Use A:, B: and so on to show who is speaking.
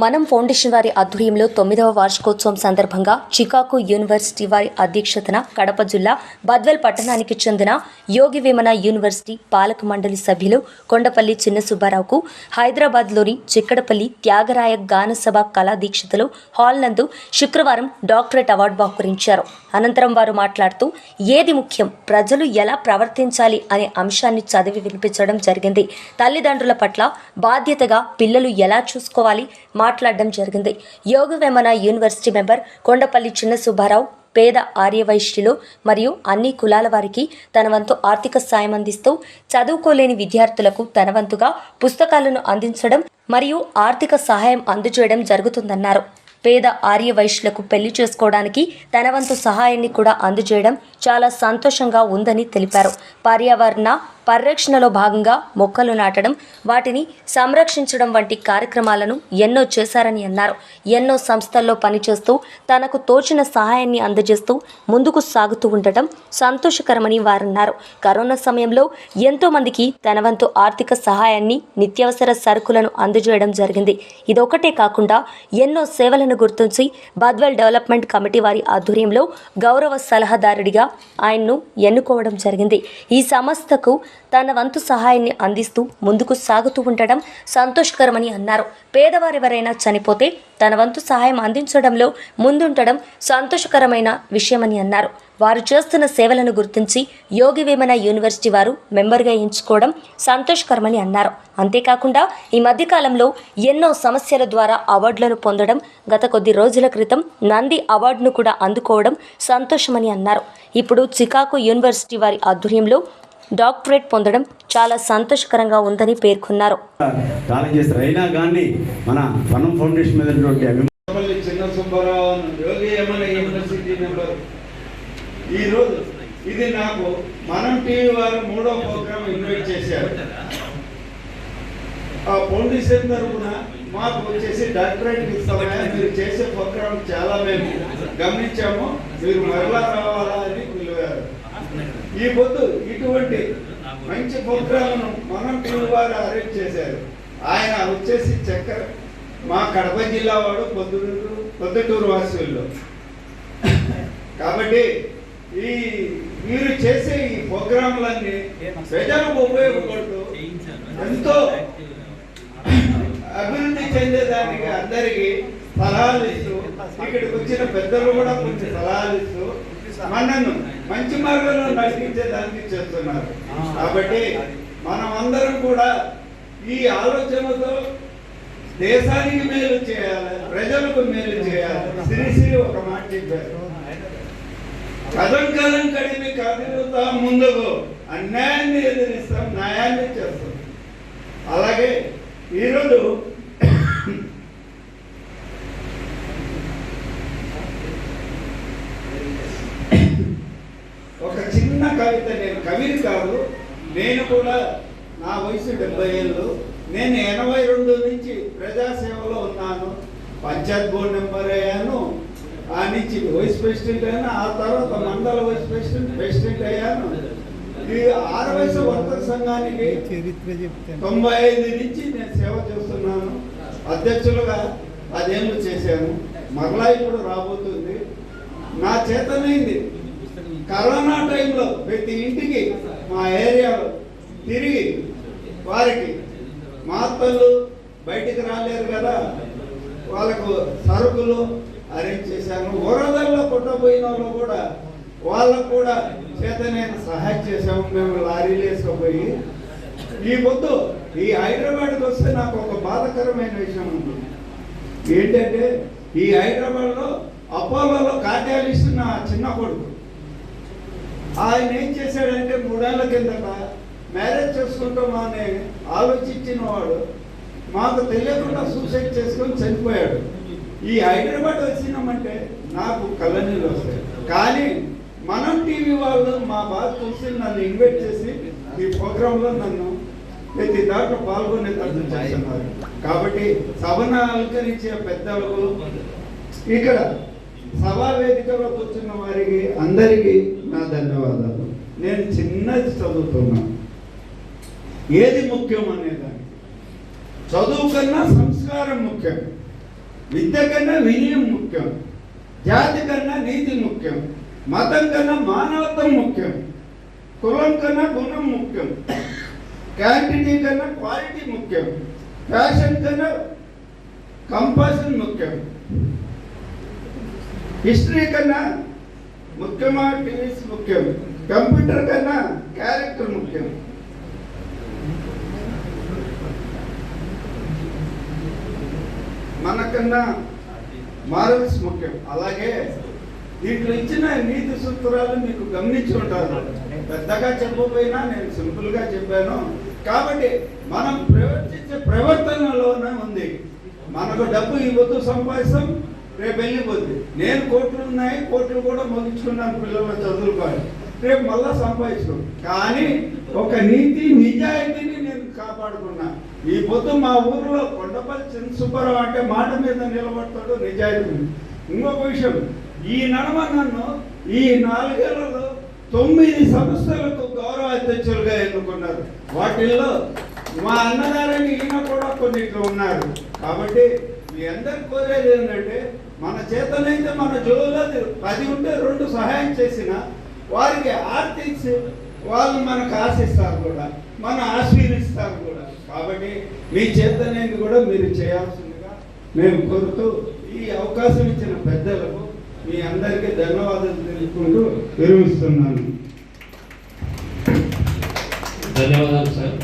A: మనం ఫౌండేషన్ వారి ఆధ్వర్యంలో తొమ్మిదవ వార్షికోత్సవం సందర్భంగా చికాకు యూనివర్సిటీ వారి అధ్యక్షతన కడప జిల్లా బద్వెల్ పట్టణానికి చెందిన యోగి వేమన యూనివర్సిటీ పాలక మండలి సభ్యులు కొండపల్లి చిన్న సుబ్బారావుకు హైదరాబాద్లోని చిక్కడపల్లి త్యాగరాయ గానసభ కళా దీక్షతలో హాల్ నందు శుక్రవారం డాక్టరేట్ అవార్డు బహుకరించారు. అనంతరం వారు మాట్లాడుతూ ఏది ముఖ్యం? ప్రజలు ఎలా ప్రవర్తించాలి అనే అంశాన్ని చదివి వినిపించడం జరిగింది. తల్లిదండ్రుల పట్ల బాధ్యతగా పిల్లలు ఎలా చూసుకోవాలి? మాట్లాడడం జరిగింది. యోగ వేమన యూనివర్సిటీ మెంబర్ కొండపల్లి చిన్న సుబ్బారావు పేద ఆర్యవైశ్యులు మరియు అన్ని కులాల వారికి తన వంతు ఆర్థిక సాయం అందిస్తూ చదువుకోలేని విద్యార్థులకు తన వంతుగా పుస్తకాలను అందించడం మరియు ఆర్థిక సహాయం అందజేయడం జరుగుతుందన్నారు. పేద ఆర్య వైశ్యులకు పెళ్ళి చేసుకోవడానికి తన వంతు సహాయాన్ని కూడా అందజేయడం చాలా సంతోషంగా ఉందని తెలిపారు. పర్యావరణ పరిరక్షణలో భాగంగా మొక్కలు నాటడం వాటిని సంరక్షించడం వంటి కార్యక్రమాలను ఎన్నో చేశారని అన్నారు. ఎన్నో సంస్థల్లో పనిచేస్తూ తనకు తోచిన సహాయాన్ని అందజేస్తూ ముందుకు సాగుతూ ఉండటం సంతోషకరమని వారన్నారు. కరోనా సమయంలో ఎంతో మందికి తన వంతు ఆర్థిక సహాయాన్ని నిత్యావసర సరుకులను అందజేయడం జరిగింది. ఇదొకటే కాకుండా ఎన్నో సేవలను గుర్తించి బద్వెల్ డెవలప్మెంట్ కమిటీ వారి ఆధ్వర్యంలో గౌరవ సలహాదారుడిగా ఆయన్ను ఎన్నుకోవడం జరిగింది. ఈ సంస్థకు తన వంతు సహాయాన్ని అందిస్తూ ముందుకు సాగుతూ ఉండడం సంతోషకరమని అన్నారు. పేదవారెవరైనా చనిపోతే తన వంతు సహాయం అందించడంలో ముందుండడం సంతోషకరమైన విషయమని అన్నారు. వారు చేస్తున్న సేవలను గుర్తించి యోగి వేమన యూనివర్సిటీ వారు మెంబర్గా ఎంచుకోవడం సంతోషకరమని అన్నారు. అంతేకాకుండా ఈ మధ్యకాలంలో ఎన్నో సమస్యల ద్వారా అవార్డులను పొందడం గత కొద్ది రోజుల క్రితం నంది అవార్డును కూడా అందుకోవడం సంతోషమని అన్నారు. ఇప్పుడు చికాగో యూనివర్సిటీ వారి ఆధ్వర్యంలో డాక్టరేట్ పొందడం చాలా సంతోషకరంగా ఉందని పేర్కొన్నారు.
B: మన ఫౌండేషన్ మీద
C: చిన్న సుబ్బారావు యోగి యూనివర్సిటీ నెంబర్ ఇది నాకు మనం టీవీ వారు మూడో ప్రోగ్రామ్ ఇన్వైట్ చేశారు. ఆ ఫౌండేషన్ తరఫున మాకు వచ్చేసి డాక్టరేట్ ఇస్తామని మీరు చేసే ప్రోగ్రామ్ చాలా మేము గమనించాము. మీరు మరలా రావాలా అని ఈ పొద్దు ఇటువంటి మంచి ప్రోగ్రామ్ను మనం టీవీ వారు అరేంజ్ చేశారు. ఆయన వచ్చేసి చక్కెర మా కడప జిల్లా వాడు పొద్దుటూరు పొద్దుటూరు వాసుల్లో. కాబట్టి ఈ మీరు చేసే ఈ ప్రోగ్రాంలన్నీ ప్రజలకు ఉపయోగపడుతూ ఎంతో అభివృద్ధి చెందేదానికి అందరికీ సలహాలు ఇస్తూ ఇక్కడికి వచ్చిన పెద్దలు కూడా కొంచెం సలహాలు ఇస్తూ మనను మంచి మార్గంలో నడిపించేదానికి చేస్తున్నారు. కాబట్టి మనం అందరం కూడా ఈ ఆలోచనతో దేశానికి మేలు చేయాలి ప్రజలకు మేలు చేయాలి. శ్రీశ్రీ ఒక మాట చెప్పారు. కథం కడిమి కదులుతా ముందుకు అన్యాయాన్ని ఎదిరిస్తాం న్యాయాన్ని చేస్తాం. అలాగే ఈరోజు ఒక చిన్న కవిత నేను కవిని కాదు నేను కూడా నా వయసు డెబ్బై ఏళ్ళు. నేను ఎనభై రెండు నుంచి ప్రజాసేవలో ఉన్నాను. పంచాయత్ బోర్డు మెంబర్ అయ్యాను. ఆ నుంచి వైస్ ప్రెసిడెంట్ అయ్యాను ఆ తర్వాత మండల వైస్ ప్రెసిడెంట్ ప్రెసిడెంట్ అయ్యాను. ఈ ఆరు వయసు వర్తక సంఘానికి
D: చరిత్ర
C: తొంభై ఐదు నుంచి నేను సేవ చేస్తున్నాను. అధ్యక్షులుగా పదేళ్ళు చేశాను. మరలా ఇప్పుడు రాబోతుంది. నా చేతనైంది. కరోనా టైంలో ప్రతి ఇంటికి మా ఏరియాలో తిరిగి వారికి మాతలు బయటికి రాలేరు కదా. వాళ్ళకు సరుకులు అరేంజ్ చేశాను వరదల్లో కొట్టబోయిన వాళ్ళు కూడా వాళ్ళకు కూడా చేతనైన సహాయం చేశాము. మేము లారీలు వేసుకుపోయి. ఈ పొద్దు ఈ హైదరాబాద్కి వస్తే నాకు ఒక బాధకరమైన విషయం ఉంది. ఏంటంటే ఈ హైదరాబాద్లో అపోలోలో కార్యాలు ఇస్తున్న చిన్న కొడుకు. ఆయన ఏం చేశాడంటే మూడేళ్ళ కిందట మ్యారేజ్ చేసుకుంటామని ఆలోచించిన వాడు. మాకు తెలియకుండా సూసైడ్ చేసుకొని చనిపోయాడు. ఈ హైదరాబాద్ వచ్చినామంటే నాకు కళ్ళనీళ్ళు వస్తాయి. కానీ మనం టీవీ వాళ్ళు మా బాధ చూసి నన్ను ఇన్వైట్ చేసి ఈ ప్రోగ్రాంలో నన్ను ప్రతి దాంట్లో పాల్గొనేటట్టు చేస్తున్నారు. కాబట్టి సభను అలంకరించే పెద్దలకు ఇక్కడ సభా వేదికలో కూర్చున్న వారికి అందరికీ నా ధన్యవాదాలు. నేను చిన్నది చదువుతున్నాను ఏది ముఖ్యం అనేదాన్ని చదువు కన్నా సంస్కారం ముఖ్యం. విద్య కన్నా వినయం ముఖ్యం. జాతి కన్నా నీతి ముఖ్యం. మతం కన్నా మానవత్వం ముఖ్యం. కులం కన్నా గుణం ముఖ్యం. క్వాంటిటీ కన్నా క్వాలిటీ ముఖ్యం. ఫ్యాషన్ కన్నా కంపాషన్ ముఖ్యం. హిస్టరీ కన్నా ముఖ్యమా టీవీస్ ముఖ్యం? కంప్యూటర్ కన్నా క్యారెక్టర్ ముఖ్యం. మనకన్నా మారల్స్ ముఖ్యం. అలాగే దీంట్లో ఇచ్చిన నీతి సూత్రాలు మీకు గమనించి ఉంటారు. పెద్దగా చెప్పకపోయినా నేను సింపుల్గా చెప్పాను. కాబట్టి మనం ప్రవర్తించే ప్రవర్తనలోనే ఉంది. మనకు డబ్బు ఇవ్వదు సంపాదిస్తాం. రేపు వెళ్ళిపోద్ది. నేను కోట్లు ఉన్నాయి కోట్లు కూడా ముగించుకున్నాను పిల్లల చదువుకోవాలి రేపు మళ్ళా సంపాదించుకో కానీ ఒక నీతి నిజాయితీని నేను కాపాడుకున్నా. ఈ పొద్దు మా ఊర్లో కొండపల్లి చిన్న సుబ్బారావు అంటే మాట మీద నిలబడతాడు నిజాయితీ. ఇంకొక విషయం ఈ నడమ నన్ను ఈ నాలుగేళ్ళలో తొమ్మిది సంస్థలకు గౌరవ అధ్యక్షులుగా ఎన్నుకున్నారు. వాటిల్లో మా అన్నగారని ఈయన కూడా కొన్నిట్లో ఉన్నారు. కాబట్టి మీ అందరు కోరేది ఏంటంటే మన చేతనైతే మన జోలో పది ఉంటే రెండు సహాయం చేసిన వారికి ఆర్థిక్స్ వాళ్ళు మనకు ఆశిస్తారు కూడా మన ఆశీర్విస్తారు కూడా. కాబట్టి మీ చేతనైంది కూడా మీరు చేయాల్సిందిగా మేము కోరుతూ ఈ అవకాశం ఇచ్చిన పెద్దలకు మీ అందరికీ ధన్యవాదాలు తెలుసుకుంటూ విరమిస్తున్నాను.
D: ధన్యవాదాలు సార్.